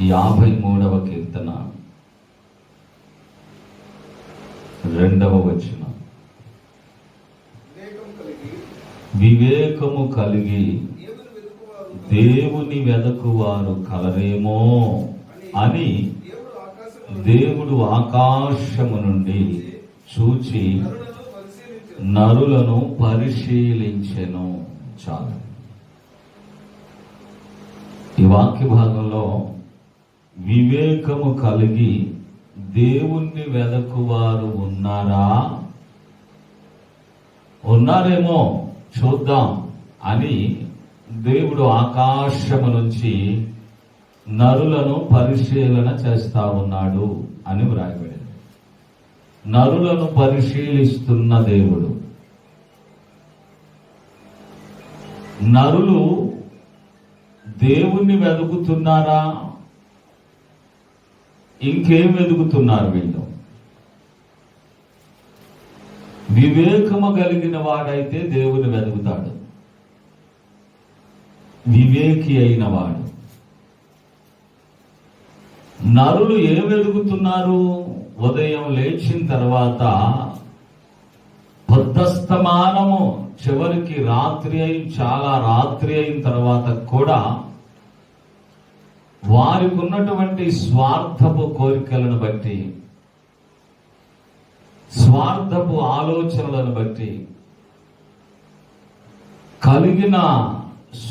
యాభై మూడవ కీర్తన. రెండవ వచనం. వివేకము కలిగి దేవుని వెతుకువారు వెదకువారు కలరేమో అని దేవుడు ఆకాశము నుండి చూచి నరులను పరిశీలించెను. చాలు. ఈ వాక్య భాగంలో వివేకము కలిగి దేవుణ్ణి వెదకువారు ఉన్నారా? ఉన్నారేమో చూద్దాం అని దేవుడు ఆకాశము నుంచి నరులను పరిశీలన చేస్తా ఉన్నాడు అని వ్రాయబడింది. నరులను పరిశీలిస్తున్న దేవుడు. నరులు దేవుణ్ణి వెతుకుతున్నారా ఇంకేం వెతుకుతున్నారు వీళ్ళు? వివేకము కలిగిన వాడైతే దేవుని వెతుకుతాడు వివేకి అయిన వాడు నరులు ఏం వెతుకుతున్నారు ఉదయం లేచిన తర్వాత పొద్దస్తమానము చివరికి రాత్రి అయి చాలా రాత్రి అయిన తర్వాత కూడా వారికి ఉన్నటువంటి స్వార్థపు కోరికలను బట్టి స్వార్థపు ఆలోచనలను బట్టి కలిగిన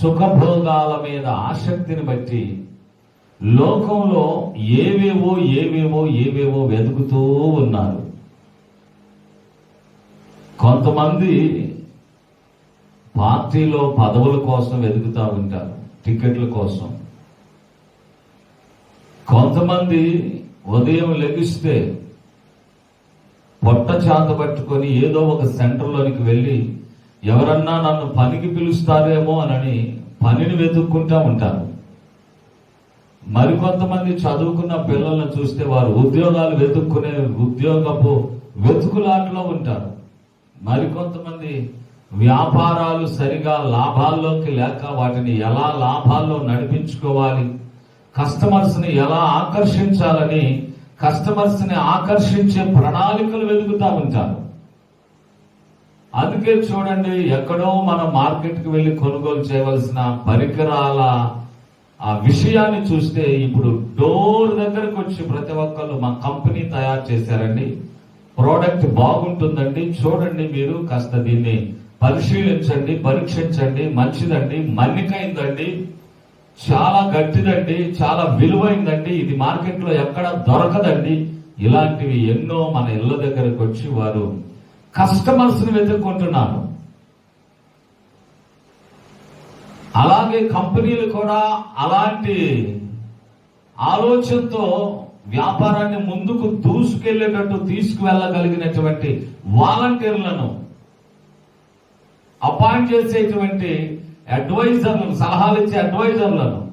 సుఖభోగాల మీద ఆసక్తిని బట్టి లోకంలో ఏవేవో ఏవేవో ఏవేవో వెతుకుతూ ఉన్నారు. కొంతమంది పార్టీలో పదవుల కోసం వెతుకుతూ ఉంటారు టికెట్ల కోసం. కొంతమంది ఉదయం లెగిస్తే పొట్ట చాత పట్టుకొని ఏదో ఒక సెంటర్లోనికి వెళ్ళి ఎవరన్నా నన్ను పనికి పిలుస్తారేమో అని పనిని వెతుక్కుంటా ఉంటారు. మరికొంతమంది చదువుకున్న పిల్లలను చూస్తే వారు ఉద్యోగాలు వెతుక్కునే ఉద్యోగపు వెతుకులాటలో ఉంటారు. మరికొంతమంది వ్యాపారాలు సరిగా లాభాల్లోకి లేక వాటిని ఎలా లాభాల్లో నడిపించుకోవాలి? కస్టమర్స్ని ఎలా ఆకర్షించాలని కస్టమర్స్ని ఆకర్షించే ప్రణాళికలు వెతుకుతా ఉంటారు. అందుకే చూడండి ఎక్కడో మనం మార్కెట్కి వెళ్ళి కొనుగోలు చేయవలసిన పరికరాల ఆ విషయాన్ని చూస్తే ఇప్పుడు డోర్ దగ్గరకు వచ్చి ప్రతి ఒక్కరు మా కంపెనీ తయారు చేశారండి. ప్రోడక్ట్ బాగుంటుందండి. చూడండి మీరు కాస్త దీన్ని పరిశీలించండి పరీక్షించండి. మంచిదండి. మన్నికైందండి చాలా గట్టిదండి చాలా విలువైందండి. ఇది మార్కెట్లో ఎక్కడ దొరకదండి. ఇలాంటివి ఎన్నో మన ఇళ్ళ దగ్గరకు వచ్చి వారు కస్టమర్స్ని వెతుక్కుంటున్నారు. అలాగే కంపెనీలు కూడా అలాంటి ఆలోచనతో వ్యాపారాన్ని ముందుకు దూసుకెళ్ళేటట్టు తీసుకువెళ్ళగలిగినటువంటి వాలంటీర్లను అపాయింట్ చేసేటువంటి అడ్వైజర్లను సలహాలు ఇచ్చే అడ్వైజర్లను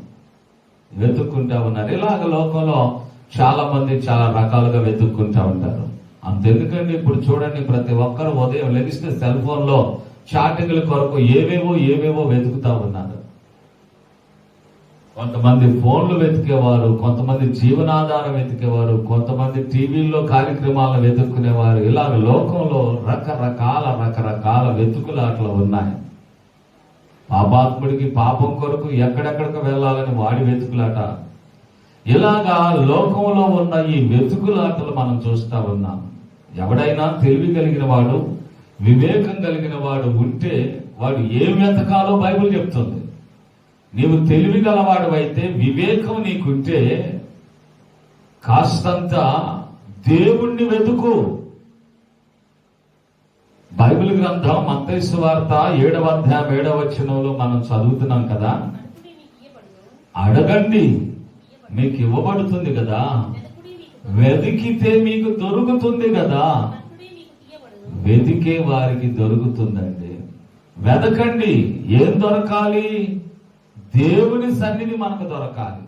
వెతుక్కుంటా ఉన్నారు. ఇలాగ లోకంలో చాలా మంది చాలా రకాలుగా వెతుక్కుంటా ఉంటారు. అంతెందుకండి ఇప్పుడు చూడండి ప్రతి ఒక్కరు ఉదయం లెగిస్తే సెల్ ఫోన్లో చాటింగ్ల కొరకు ఏవేవో ఏవేవో వెతుకుతా ఉన్నారు. కొంతమంది ఫోన్లు వెతికేవారు కొంతమంది జీవనాధారం వెతికేవారు కొంతమంది టీవీల్లో కార్యక్రమాలను వెతుక్కునేవారు. ఇలాగ లోకంలో రకరకాల రకరకాల వెతుకులాట్లు ఉన్నాయి. పాపాత్ముడికి పాపం కొరకు ఎక్కడెక్కడికి వెళ్ళాలని వాడి వెతుకులాట. ఇలాగా లోకంలో ఉన్న ఈ వెతుకులాటలు మనం చూస్తా ఉన్నాం. ఎవడైనా తెలివి కలిగిన వాడు వివేకం కలిగిన వాడు ఉంటే వాడు ఏం వెతకాలో బైబిల్ చెప్తుంది. నీవు తెలివి గలవాడు అయితే వివేకం నీకుంటే కాస్తంత దేవుణ్ణి వెతుకు. బైబిల్ గ్రంథం మత్తైసు వార్త ఏడవ అధ్యాయం ఏడవ వచనంలో మనం చదువుతున్నాం కదా? అడగండి. మీకు ఇవ్వబడుతుంది కదా? వెతికితే మీకు దొరుకుతుంది కదా? వెతికే వారికి దొరుకుతుందండి. వెతకండి. ఏం దొరకాలి? దేవుని సన్నిధి మనకు దొరకాలి.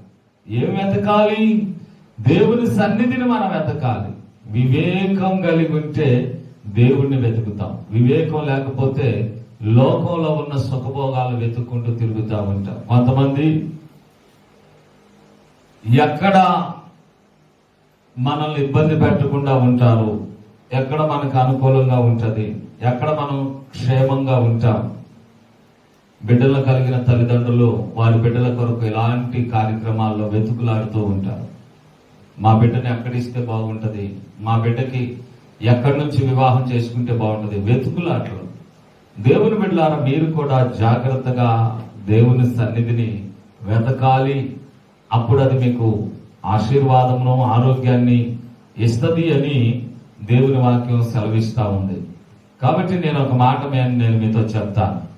ఏం వెతకాలి? దేవుని సన్నిధిని మనం వెతకాలి. వివేకం కలిగి ఉంటే దేవుణ్ణి వెతుకుతాం. వివేకం లేకపోతే లోకంలో ఉన్న సుఖభోగాలు వెతుక్కుంటూ తిరుగుతూ ఉంటాం కొంతమంది ఎక్కడ మనల్ని ఇబ్బంది పెట్టకుండా ఉంటారు. ఎక్కడ మనకు అనుకూలంగా ఉంటుంది. ఎక్కడ మనం క్షేమంగా ఉంటాం. బిడ్డలు కలిగిన తల్లిదండ్రులు వారి బిడ్డల కొరకు ఎలాంటి కార్యక్రమాల్లో వెతుకులాడుతూ ఉంటారు. మా బిడ్డని ఎక్కడిస్తే బాగుంటుంది. మా బిడ్డకి ఎక్కడి నుంచి వివాహం చేసుకుంటే బాగుంటుంది? వెతుకులాటలు దేవుని బిడ్డలారా మీరు కూడా జాగ్రత్తగా దేవుని సన్నిధిని వెతకాలి. అప్పుడు అది మీకు ఆశీర్వాదమును ఆరోగ్యాన్ని ఇస్తుంది అని దేవుని వాక్యం సెలవిస్తూ ఉంది. కాబట్టి నేను ఒక మాట నేను మీతో చెప్తాను.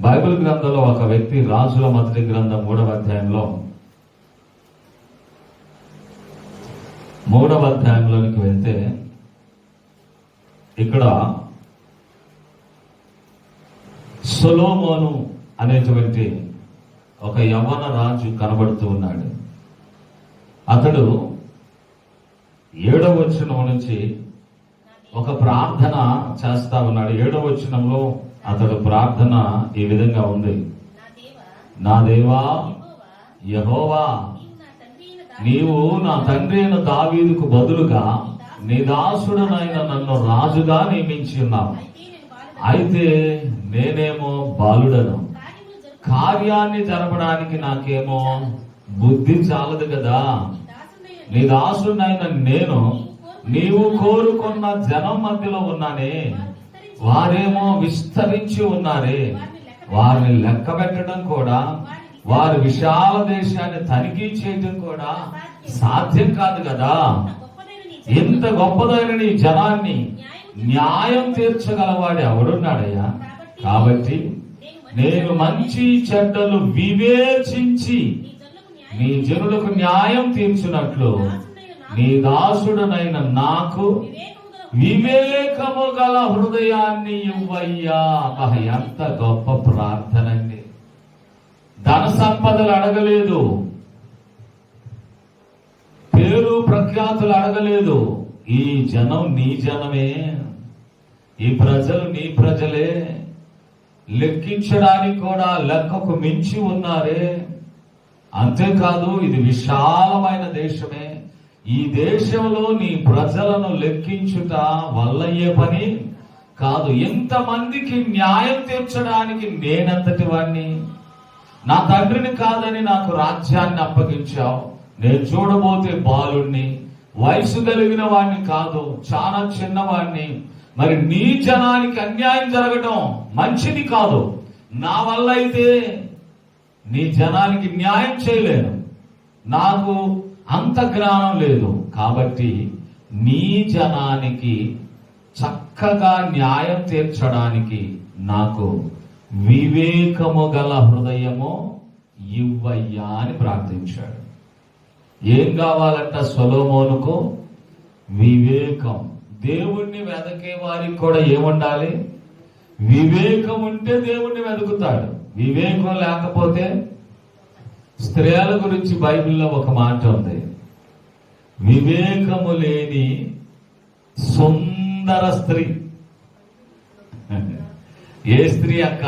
బైబిల్ గ్రంథంలో ఒక వ్యక్తి రాజుల మొదటి గ్రంథం మూడవ అధ్యాయంలో మూడవ అధ్యాయంలోనికి వెళ్తే ఇక్కడ సొలోమోను అనేటువంటి ఒక యవన రాజు కనబడుతూ ఉన్నాడు. అతడు ఏడవ వచనం నుంచి ఒక ప్రార్థన చేస్తా ఉన్నాడు. ఏడవ వచనంలో అతడు ప్రార్థన ఈ విధంగా ఉంది. నా దేవా యహోవా నీవు నా తండ్రి అయిన నీవు నా తండ్రి అయిన దావీదుకు బదులుగా నీ దాసుడనైన నన్ను రాజుగా నియమించి ఉన్నావు అయితే నేనేమో బాలుడను. కార్యాన్ని జరపడానికి నాకేమో బుద్ధి చాలదు కదా. నీ దాసుడైన నేను నీవు కోరుకున్న జనం మధ్యలో ఉన్నానే. వారేమో విస్తరించి ఉన్నారే. వారిని లెక్క పెట్టడం కూడా వారి విశాల దేశాన్ని తనిఖీ చేయడం కూడా సాధ్యం కాదు కదా. ఎంత ఇంత గొప్పదైన నీ జనాన్ని న్యాయం తీర్చగలవాడు ఎవడున్నాడయ్యా? కాబట్టి నేను మంచి చెడ్డలు వివేచించి నీ జనులకు న్యాయం తీర్చినట్లు నీ దాసుడనైన నాకు వివేకము గల హృదయాన్ని ఇవ్వయ్యా. ఎంత గొప్ప ప్రార్థన అండి. ధన సంపదలు అడగలేదు. పేరు ప్రఖ్యాతులు అడగలేదు. ఈ జనం నీ జనమే. ఈ ప్రజలు నీ ప్రజలే. లెక్కించడానికి కూడా లెక్కకు మించి ఉన్నారే. అంతేకాదు ఇది విశాలమైన దేశమే. ఈ దేశంలో నీ ప్రజలను లెక్కించుట వల్లయ్యే పని కాదు. ఎంతమందికి న్యాయం తీర్చడానికి నేనంతటి వాణ్ణి? నా తండ్రిని కాదని నాకు రాజ్యాన్ని అప్పగించావు. నేను చూడబోతే బాలుణ్ణి వయసు కలిగిన వాడిని కాదు చాలా చిన్నవాడిని మరి నీ జనానికి అన్యాయం జరగటం మంచిది కాదు. నా వల్ల అయితే నీ జనానికి న్యాయం చేయలేను. నాకు అంత జ్ఞానం లేదు. కాబట్టి నీ జనానికి చక్కగా న్యాయం తీర్చడానికి నాకు వివేకము గల హృదయము ఇవ్వయ్యా అని ప్రార్థించాడు. ఏం కావాలంట సొలోమోనుకు? వివేకం. దేవుణ్ణి వెదకే వారికి కూడా ఏముండాలి? వివేకం ఉంటే దేవుణ్ణి వెతుకుతాడు వివేకం లేకపోతే స్త్రీల గురించి బైబిల్లో ఒక మాట ఉంది. వివేకము లేని సుందర స్త్రీ. ఏ స్త్రీ అక్క?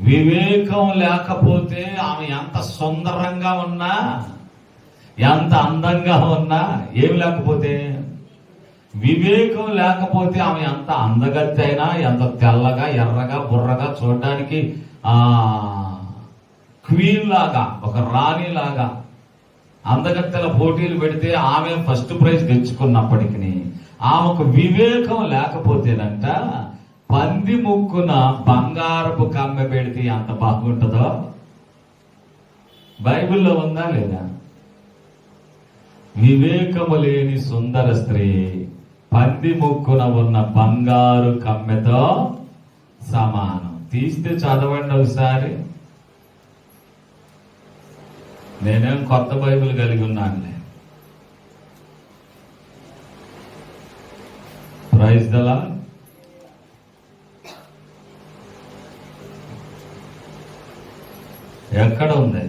వివేకం లేకపోతే ఆమె ఎంత సుందరంగా ఉన్నా ఎంత అందంగా ఉన్నా ఏం లేకపోతే? వివేకం లేకపోతే ఆమె ఎంత అందగత్తి అయినా ఎంత తెల్లగా ఎర్రగా బుర్రగా చూడడానికి ఆ క్వీన్ లాగా ఒక రాణి లాగా అందగత్తెల పోటీలు పెడితే ఆమె ఫస్ట్ ప్రైజ్ తెచ్చుకున్నప్పటికీ ఆమెకు వివేకం లేకపోతేనంట పంది ముక్కున బంగారపు కమ్మె పెడితే ఎంత బాగుంటుందో? బైబిల్లో ఉందా లేదా? వివేకము లేని సుందర స్త్రీ పంది ముక్కున ఉన్న బంగారు కమ్మెతో సమానం. తీస్తే చదవండి ఒకసారి. నేనేం కొత్త బైబిల్ కలిగి ఉన్నానులే. ప్రైజ్ దలా ఎక్కడ ఉంది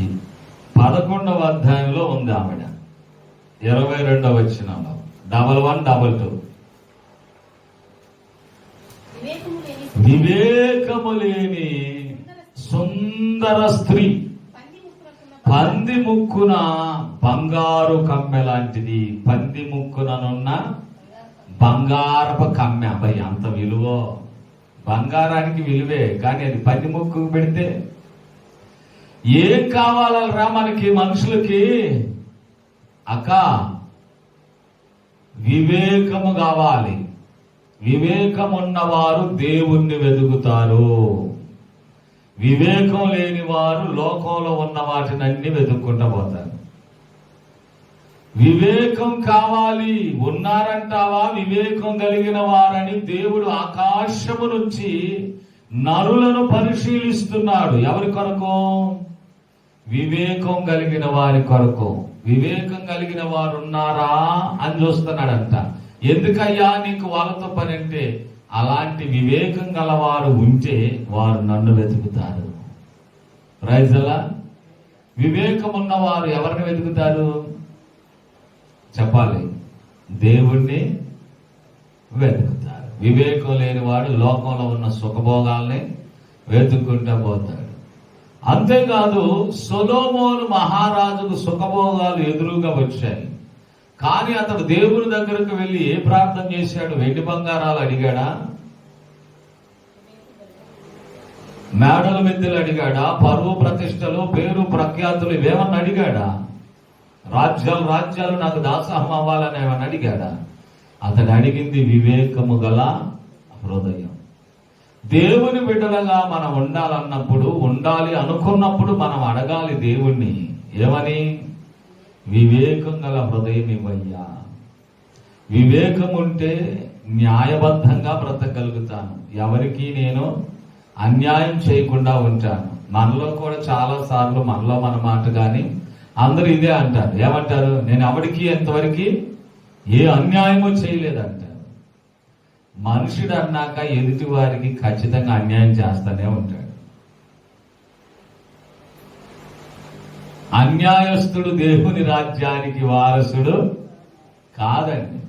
ఈ పదకొండు పదకొండవ అధ్యాయంలో ఉంది ఆవిడ ఇరవై రెండవ వచ్చినంలో డబల్ వన్ డబల్ టూ వివేకము లేని సుందర స్త్రీ పంది పంది ముక్కున బంగారు కమ్మె లాంటిది. పంది ముక్కుననున్న బంగారపు కమ్మె. అబ్బాయి అంత విలువ? బంగారానికి విలువే కానీ అది పంది ముక్కు పెడితే? ఏం కావాలరా మనకి మనుషులకి? అక్క వివేకము కావాలి. వివేకం ఉన్నవారు దేవుణ్ణి వెతుకుతారు వివేకం లేని వారు లోకంలో ఉన్న వాటినన్నీ అన్ని వెతుక్కుంటూ పోతారు. వివేకం కావాలి. ఉన్నారంటావా? వివేకం కలిగిన వారని దేవుడు ఆకాశము నుంచి నరులను పరిశీలిస్తున్నాడు. ఎవరి కొరకు? వివేకం కలిగిన వారి కొరకు. వివేకం కలిగిన వారు ఉన్నారా అని చూస్తున్నాడంట. ఎందుకయ్యా నీకు వాళ్ళతో పని అంటే అలాంటి వివేకం గలవారు ఉంటే వారు నన్ను వెతుకుతారు. రైజలా వివేకం ఉన్నవారు ఎవరిని వెతుకుతారు? చెప్పాలి. దేవుణ్ణి వెతుకుతారు. వివేకం లేని వాడు లోకంలో ఉన్న సుఖభోగాల్ని వెతుక్కుంటూ పోతాడు. అంతేకాదు సొలోమోను మహారాజుకు సుఖభోగాలు ఎదురుగా వచ్చాయి. కానీ అతడు దేవుని దగ్గరకు వెళ్ళి ఏ ప్రార్థన చేశాడు? వెండి బంగారాలు అడిగాడా? మేడల మిద్దెలు అడిగాడా? పరువు ప్రతిష్టలు పేరు ప్రఖ్యాతులు ఇవేమన్నా అడిగాడా? రాజ్యాలు రాజ్యాలు నాకు దాసహం అవ్వాలని ఏమన్నా అడిగాడా? అతడు అడిగింది వివేకము గల హృదయం. దేవుని బిడ్డలుగా మనం ఉండాలన్నప్పుడు ఉండాలి అనుకున్నప్పుడు మనం అడగాలి దేవుణ్ణి ఏమని? వివేకం గల హృదయం ఇవ్వయ్యా. వివేకం ఉంటే న్యాయబద్ధంగా బ్రతకగలుగుతాను. ఎవరికి నేను అన్యాయం చేయకుండా ఉంటాను. మనలో కూడా చాలా సార్లు మనలో మన మాట కానీ అందరూ ఇదే అంటారు. ఏమంటారు? నేను ఎవరికి ఎంతవరకు ఏ అన్యాయమో చేయలేదంట. మనుషుడు అన్నాక ఎదుటి వారికి ఖచ్చితంగా అన్యాయం చేస్తూనే ఉంటాడు. అన్యాయస్తుడు దేవుని రాజ్యానికి వారసుడు కాదండి.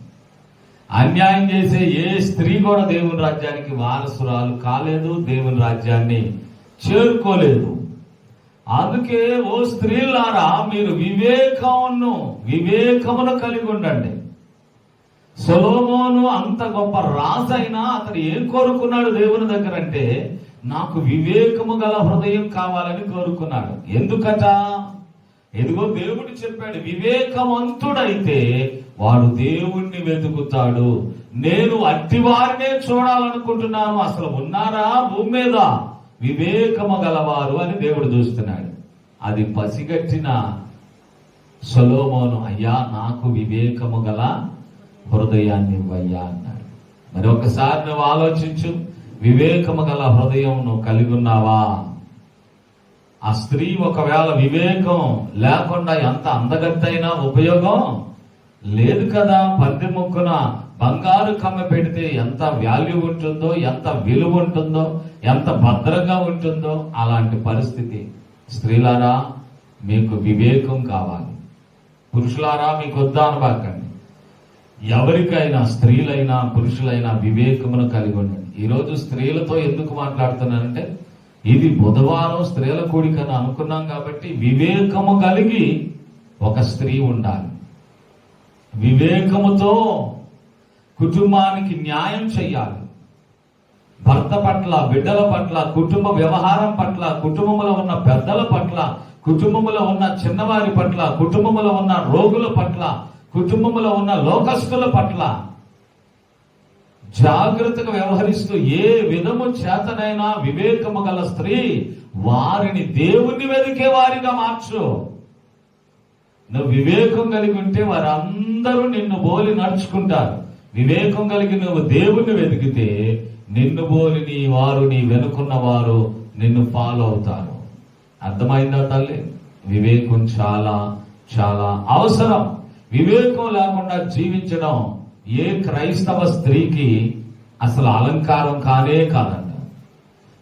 అన్యాయం చేసే ఏ స్త్రీ కూడా దేవుని రాజ్యానికి వారసురాలు కాలేదు దేవుని రాజ్యాన్ని చేరుకోలేదు. అందుకే ఓ స్త్రీలారా మీరు వివేకమును వివేకమును కలిగి ఉండండి. సొలోమోను అంత గొప్ప రాజైనా అతడు ఏం కోరుకున్నాడు దేవుని దగ్గర అంటే నాకు వివేకము గల హృదయం కావాలని కోరుకున్నాడు. ఎందుకట? ఎదుగో దేవుడు చెప్పాడు వివేకవంతుడైతే వాడు దేవుణ్ణి వెతుకుతాడు. నేను అట్టి వారినే చూడాలనుకుంటున్నాను. అసలు ఉన్నారా భూమి మీద? వివేకము గలవారు అని దేవుడు చూస్తున్నాడు. అది పసిగట్టిన సొలోమోను అయ్యా నాకు వివేకము గల హృదయాన్ని ఇవ్వయ్యా మరి ఒకసారి నువ్వు ఆలోచించు వివేకము గల హృదయం నువ్వు కలిగి ఉన్నావా? ఆ స్త్రీ ఒకవేళ వివేకం లేకుండా ఎంత అందగత్తైనా ఉపయోగం లేదు కదా? పంది ముక్కున బంగారు కమ్మ పెడితే ఎంత వాల్యూ ఉంటుందో ఎంత విలువ ఉంటుందో ఎంత భద్రంగా ఉంటుందో అలాంటి పరిస్థితి. స్త్రీలారా మీకు వివేకం కావాలి. పురుషులారా మీకు వద్దా అనబాకండి ఎవరికైనా స్త్రీలైనా పురుషులైనా వివేకమును కలిగి ఉండండి ఈరోజు స్త్రీలతో ఎందుకు మాట్లాడుతున్నానంటే ఇది బుధవారం స్త్రీల కూడికని అనుకున్నాం కాబట్టి వివేకము కలిగి ఒక స్త్రీ ఉండాలి. వివేకముతో కుటుంబానికి న్యాయం చేయాలి భర్త పట్ల బిడ్డల పట్ల కుటుంబ వ్యవహారం పట్ల కుటుంబంలో ఉన్న పెద్దల పట్ల కుటుంబంలో ఉన్న చిన్నవారి పట్ల కుటుంబంలో ఉన్న రోగుల పట్ల కుటుంబంలో ఉన్న లోకస్తుల పట్ల జాగ్రత్తగా వ్యవహరిస్తూ ఏ విధము చేతనైనా వివేకము గల స్త్రీ వారిని దేవుణ్ణి వెతికే వారిగా మార్చు. నువ్వు వివేకం కలిగి ఉంటే వారందరూ నిన్ను బోలి నడుచుకుంటారు. వివేకం కలిగి నువ్వు దేవుణ్ణి వెతికితే నిన్ను బోలి నీ వారు నీ వెనుకున్న వారు నిన్ను ఫాలో అవుతారు. అర్థమైందా తల్లి? వివేకం చాలా చాలా అవసరం. వివేకం లేకుండా జీవించడం ఏ క్రైస్తవ స్త్రీకి అసలు అలంకారం కానే కాదంట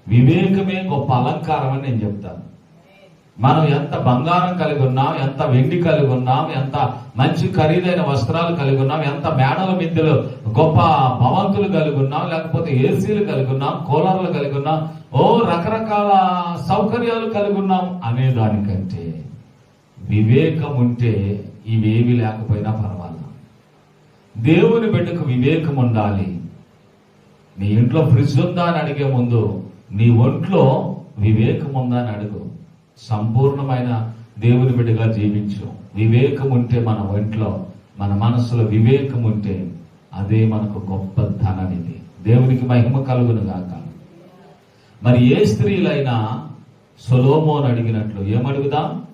వివేకమే గొప్ప అలంకారం అని నేను చెప్తాను. మనం ఎంత బంగారం కలిగి ఉన్నాం ఎంత వెండి కలిగి ఉన్నాం ఎంత మంచి ఖరీదైన వస్త్రాలు కలిగి ఉన్నాం ఎంత మేడల మిద్దెలు గొప్ప భవంతులు కలిగి ఉన్నాం లేకపోతే ఏసీలు కలిగి ఉన్నాం కూలర్లు కలిగి ఉన్నాం ఓ రకరకాల సౌకర్యాలు కలిగి ఉన్నాం అనే దానికంటే వివేకం ఉంటే ఇవేవి లేకపోయినా పర్వాలేదు. దేవుని బిడ్డకు వివేకం ఉండాలి. నీ ఇంట్లో ఫ్రిడ్జ్ ఉందా అని అడిగే ముందు నీ ఒంట్లో వివేకం ఉందా అని అడుగు. సంపూర్ణమైన దేవుని బిడ్డగా జీవించు. వివేకం ఉంటే మన ఒంట్లో మన మనసులో వివేకం ఉంటే అదే మనకు గొప్ప ధననిది దేవునికి మహిమ కలుగును గాక. మరి ఏ స్త్రీలైనా సొలోమోను అడిగినట్లు ఏమడుగుదాం?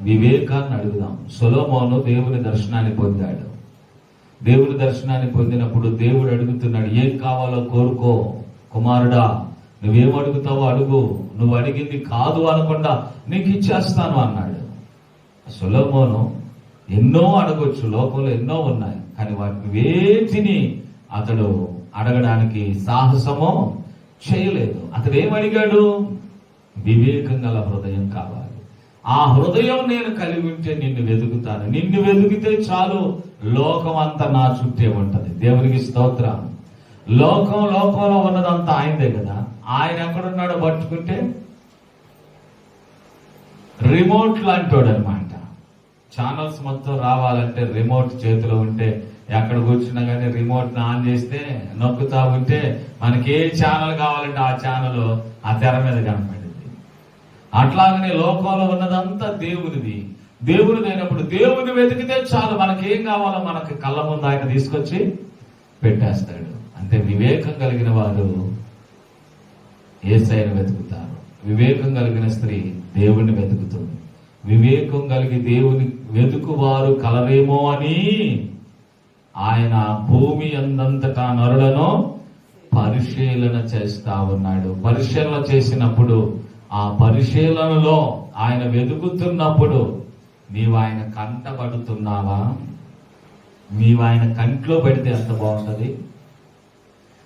వివేకాన్ని అడుగుదాం. సొలోమోను దేవుని దర్శనాన్ని పొందాడు. దేవుని దర్శనాన్ని పొందినప్పుడు దేవుడు అడుగుతున్నాడు ఏం కావాలో కోరుకో కుమారుడా నువ్వేం అడుగుతావో అడుగు. నువ్వు అడిగింది కాదు అనకుండా నీకు ఇచ్చేస్తాను అన్నాడు. సొలోమోను ఎన్నో అడగొచ్చు లోకంలో ఎన్నో ఉన్నాయి కానీ వాటిని వేటిని అతడు అడగడానికి సాహసమో చేయలేదు. అతడు ఏం అడిగాడు వివేకం గల హృదయం కావాలి. ఆ హృదయం నేను కలిగి ఉంటే నిన్ను వెతుకుతాను. నిన్ను వెతికితే చాలు లోకం అంతా నా చుట్టే ఉంటది. దేవునికి స్తోత్రం. లోకం లోకంలో ఉన్నదంతా ఆయనదే కదా. ఆయన ఎక్కడున్నాడో పట్టుకుంటే రిమోట్ లాంటివాడు అనమాట ఛానల్స్ మొత్తం రావాలంటే రిమోట్ చేతిలో ఉంటే ఎక్కడ కూర్చున్నా కానీ రిమోట్ ఆన్ చేస్తే నొక్కుతా ఉంటే మనకి ఏ ఛానల్ కావాలంటే ఆ ఛానల్ ఆ తెర మీద కనపడి అట్లాగనే లోకంలో ఉన్నదంతా దేవునిది. దేవునిది అయినప్పుడు దేవుని వెతికితే చాలు. మనకేం కావాలో మనకి కళ్ళ ముందు ఆయన తీసుకొచ్చి పెట్టేస్తాడు. అంటే వివేకం కలిగిన వారు ఏసైని వెతుకుతారు వివేకం కలిగిన స్త్రీ దేవుణ్ణి వెతుకుతుంది. వివేకం కలిగి దేవుని వెతుకువారు కలరేమో అని ఆయన భూమి అందంతటా నరులను పరిశీలన చేస్తా ఉన్నాడు. పరిశీలన చేసినప్పుడు ఆ పరిశీలనలో ఆయన వెతుకుతున్నప్పుడు నీవు ఆయన కంటపడుతున్నావా? నీవు ఆయన కంట్లో పెడితే ఎంత బాగుంటుంది?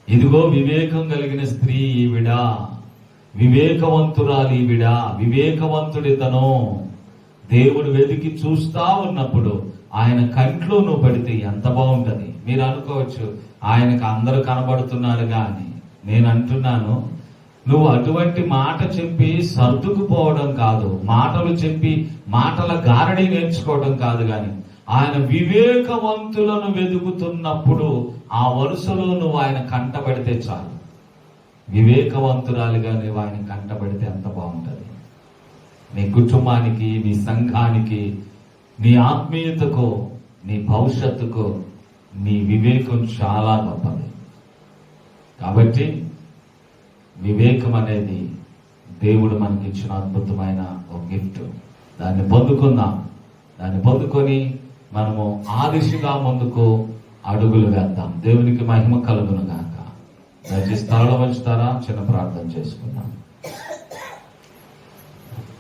ఇదిగో వివేకం కలిగిన స్త్రీ ఈవిడా వివేకవంతురాలు ఈవిడా వివేకవంతుడితను దేవుడు వెతికి చూస్తా ఉన్నప్పుడు ఆయన కంట్లో నువ్వు పడితే ఎంత బాగుంటుంది? మీరు అనుకోవచ్చు ఆయనకు అందరూ కనబడుతున్నారు కానీ నేను అంటున్నాను నువ్వు అటువంటి మాట చెప్పి సర్దుకుపోవడం కాదు. మాటలు చెప్పి మాటల గారడి నేర్చుకోవడం కాదు కానీ ఆయన వివేకవంతులను వెతుకుతున్నప్పుడు ఆ వరుసలో నువ్వు ఆయన కంటపడితే చాలు. వివేకవంతురాలుగా నువ్వు ఆయన కంటపడితే ఎంత బాగుంటుంది. నీ కుటుంబానికి నీ సంఘానికి నీ ఆత్మీయతకు నీ భవిష్యత్తుకు నీ వివేకం చాలా గొప్పది. కాబట్టి వివేకం అనేది దేవుడు మనకి ఇచ్చిన అద్భుతమైన ఒక గిఫ్ట్. దాన్ని పొందుకుందాం. దాన్ని పొందుకొని మనము ఆ దిశగా ముందుకు అడుగులు వేద్దాం. దేవునికి మహిమ కలుగును గాక. దయచేసి స్థలంలో ఉంచుతారా చిన్న ప్రార్థన చేసుకుందాం.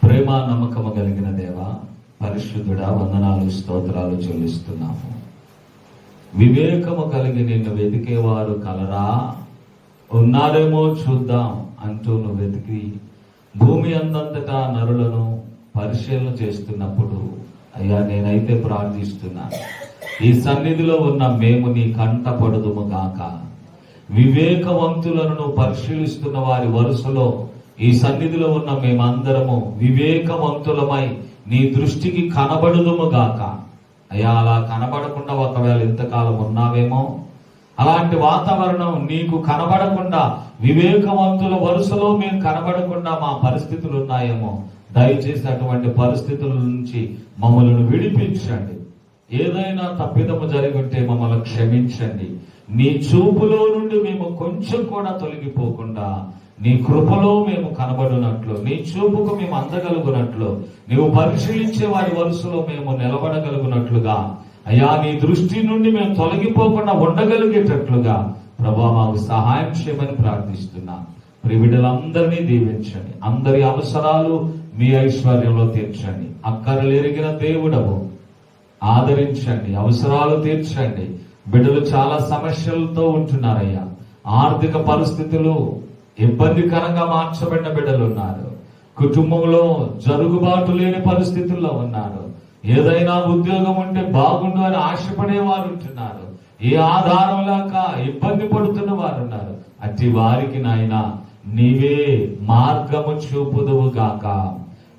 ప్రేమ నమ్మకము కలిగిన దేవ పరిశుద్ధుడా వందనాలు స్తోత్రాలు చెల్లిస్తున్నాము. వివేకము కలిగి నిన్ను వెతికేవారు కలరా. ఉన్నారేమో చూద్దాం అంటూ నువ్వు వెతికి భూమి అందంతటా నరులను పరిశీలన చేస్తున్నప్పుడు అయ్యా నేనైతే ప్రార్థిస్తున్నాను ఈ సన్నిధిలో ఉన్న మేము నీ కంట పడదుము గాక. వివేకవంతులను పరిశీలిస్తున్న వారి వరుసలో ఈ సన్నిధిలో ఉన్న మేమందరము వివేకవంతులమై నీ దృష్టికి కనబడుదుము గాక. అయ్యా అలా కనబడకుండా ఒకవేళ ఇంతకాలం ఉన్నావేమో అలాంటి వాతావరణం నీకు కనబడకుండా వివేకవంతుల వరుసలో మేము కనబడకుండా మా పరిస్థితులు ఉన్నాయేమో. దయచేసి అటువంటి పరిస్థితుల నుంచి మమ్మల్ని విడిపించండి. ఏదైనా తప్పిదము జరిగి ఉంటే మమ్మల్ని క్షమించండి. నీ చూపులో నుండి మేము కొంచెం కూడా తొలగిపోకుండా నీ కృపలో మేము కనబడినట్లు నీ చూపుకు మేము అందగలుగునట్లు నీవు పరిశీలించే వారి వరుసలో మేము నిలబడగలుగునట్లుగా అయ్యా నీ దృష్టి నుండి మేము తొలగిపోకుండా ఉండగలిగేటట్లుగా ప్రభా మాకు సహాయం చేయమని ప్రార్థిస్తున్నా. ప్రివిడలందరినీ దీవించండి. అందరి అవసరాలు మీ ఐశ్వర్యంలో తీర్చండి. అక్కరలు ఎరిగిన దేవుడవు ఆదరించండి. అవసరాలు తీర్చండి. బిడ్డలు చాలా సమస్యలతో ఉంటున్నారయ్యా. ఆర్థిక పరిస్థితులు ఇబ్బందికరంగా మార్చబడిన బిడ్డలు ఉన్నారు. కుటుంబంలో జరుగుబాటు లేని పరిస్థితుల్లో ఉన్నారు. ఏదైనా ఉద్యోగం ఉంటే బాగుండు అని ఆశపడే వారు ఉంటున్నారు ఏ ఆధారం లేక ఇబ్బంది పడుతున్న వారు ఉన్నారు అతి వారికి నాయన నీవే మార్గము చూపుదువు గాక.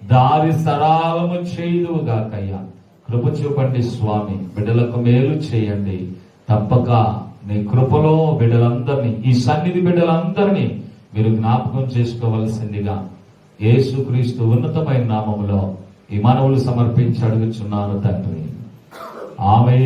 దారి సరాలము చేయుదువు గాకయ్యా. కృప చూపండి స్వామి బిడ్డలకు మేలు చేయండి. తప్పక నీ కృపలో బిడ్డలందరినీ ఈ సన్నిధి బిడ్డలందరినీ మీరు జ్ఞాపకం చేసుకోవలసిందిగా యేసుక్రీస్తు ఉన్నతమైన నామములో ఈ మనవులు సమర్పించి అడుగుచున్నాను తండ్రి. ఆమె